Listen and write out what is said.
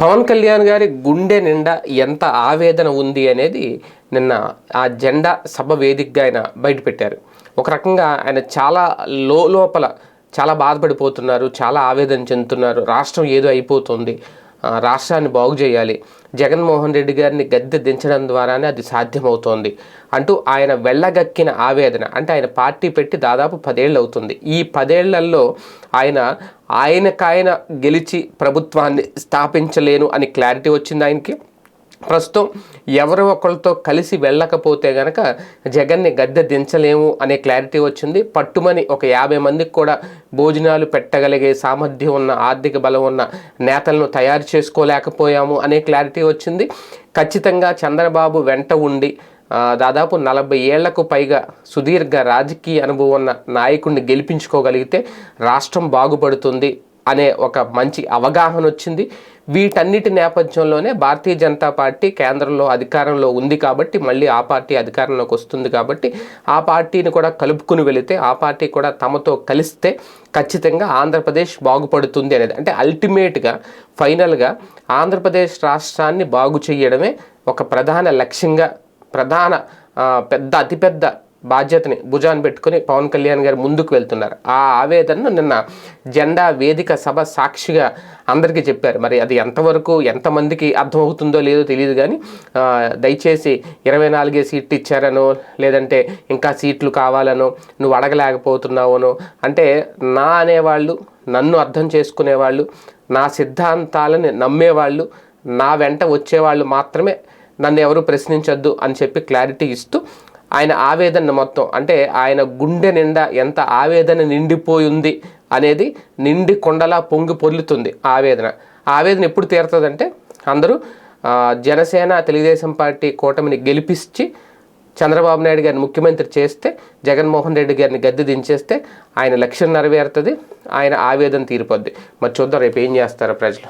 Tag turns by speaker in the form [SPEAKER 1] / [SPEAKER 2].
[SPEAKER 1] పవన్ కళ్యాణ్ గారి గుండె నిండా ఎంత ఆవేదన ఉంది అనేది నిన్న ఆ జెండా సభ వేదికగా ఆయన బయటపెట్టారు. ఒక రకంగా ఆయన చాలా లో లోపల చాలా బాధపడిపోతున్నారు చాలా ఆవేదన చెందుతున్నారు రాష్ట్రం ఏదో అయిపోతుంది. రాష్ట్రాన్ని బాగు చేయాలి. జగన్మోహన్ రెడ్డి గారిని గద్దె దించడం ద్వారానే అది సాధ్యమవుతోంది అంటూ ఆయన వెళ్ళగక్కిన ఆవేదన. అంటే ఆయన పార్టీ పెట్టి దాదాపు పదేళ్ళు అవుతుంది. ఈ పదేళ్ళలో ఆయన ఆయనకాయన గెలిచి ప్రభుత్వాన్ని స్థాపించలేను అని క్లారిటీ వచ్చింది ఆయనకి. ప్రస్తుతం ఎవరు ఒకరితో కలిసి వెళ్ళకపోతే గనక జగన్ని గద్దె దించలేము అనే క్లారిటీ వచ్చింది. పట్టుమని ఒక యాభై మందికి కూడా భోజనాలు పెట్టగలిగే సామర్థ్యం ఉన్న ఆర్థిక బలం ఉన్న నేతలను తయారు చేసుకోలేకపోయాము అనే క్లారిటీ వచ్చింది. ఖచ్చితంగా చంద్రబాబు వెంట ఉండి దాదాపు నలభై ఏళ్ళకు పైగా సుదీర్ఘ రాజకీయ అనుభవం ఉన్న నాయకుడిని గెలిపించుకోగలిగితే రాష్ట్రం బాగుపడుతుంది. అనే ఒక మంచి అవగాహన వచ్చింది. వీటన్నిటి నేపథ్యంలోనే భారతీయ జనతా పార్టీ కేంద్రంలో అధికారంలో ఉంది కాబట్టి మళ్ళీ ఆ పార్టీ అధికారంలోకి వస్తుంది కాబట్టి ఆ పార్టీని కూడా కలుపుకుని వెళితే ఆ పార్టీ కూడా తమతో కలిస్తే ఖచ్చితంగా ఆంధ్రప్రదేశ్ బాగుపడుతుంది అనేది. అంటే అల్టిమేట్గా ఫైనల్గా ఆంధ్రప్రదేశ్ రాష్ట్రాన్ని బాగు చేయడమే ఒక ప్రధాన లక్ష్యంగా ప్రధాన పెద్ద అతిపెద్ద బాధ్యతని భుజాన్ని పెట్టుకుని పవన్ కళ్యాణ్ గారు ముందుకు వెళ్తున్నారు. ఆ ఆవేదనను నిన్న జెండా వేదిక సభ సాక్షిగా అందరికీ చెప్పారు. మరి అది ఎంతవరకు ఎంతమందికి అర్థమవుతుందో లేదో తెలియదు కానీ దయచేసి ఇరవై నాలుగే సీట్లు ఇచ్చారనో లేదంటే ఇంకా సీట్లు కావాలనో నువ్వు అడగలేకపోతున్నావనో అంటే నా అనేవాళ్ళు నన్ను అర్థం చేసుకునేవాళ్ళు నా సిద్ధాంతాలని నమ్మేవాళ్ళు నా వెంట వచ్చేవాళ్ళు మాత్రమే నన్ను ఎవరు ప్రశ్నించొద్దు అని చెప్పి క్లారిటీ ఇస్తూ ఆయన ఆవేదన మొత్తం అంటే ఆయన గుండె నిండా ఎంత ఆవేదన నిండిపోయి ఉంది అనేది నిండి కొండలా పొంగి పొర్లుతుంది ఆవేదన. ఆవేదన ఎప్పుడు తీరుతుందంటే అందరూ జనసేన తెలుగుదేశం పార్టీ కూటమిని గెలిపించి చంద్రబాబు నాయుడు గారిని ముఖ్యమంత్రి చేస్తే జగన్మోహన్ రెడ్డి గారిని గద్దె దించేస్తే ఆయన లక్ష్యం నెరవేరుతుంది ఆయన ఆవేదన తీరిపోద్ది. మరి చూద్దాం రేపు ఏం చేస్తారో ప్రజలు.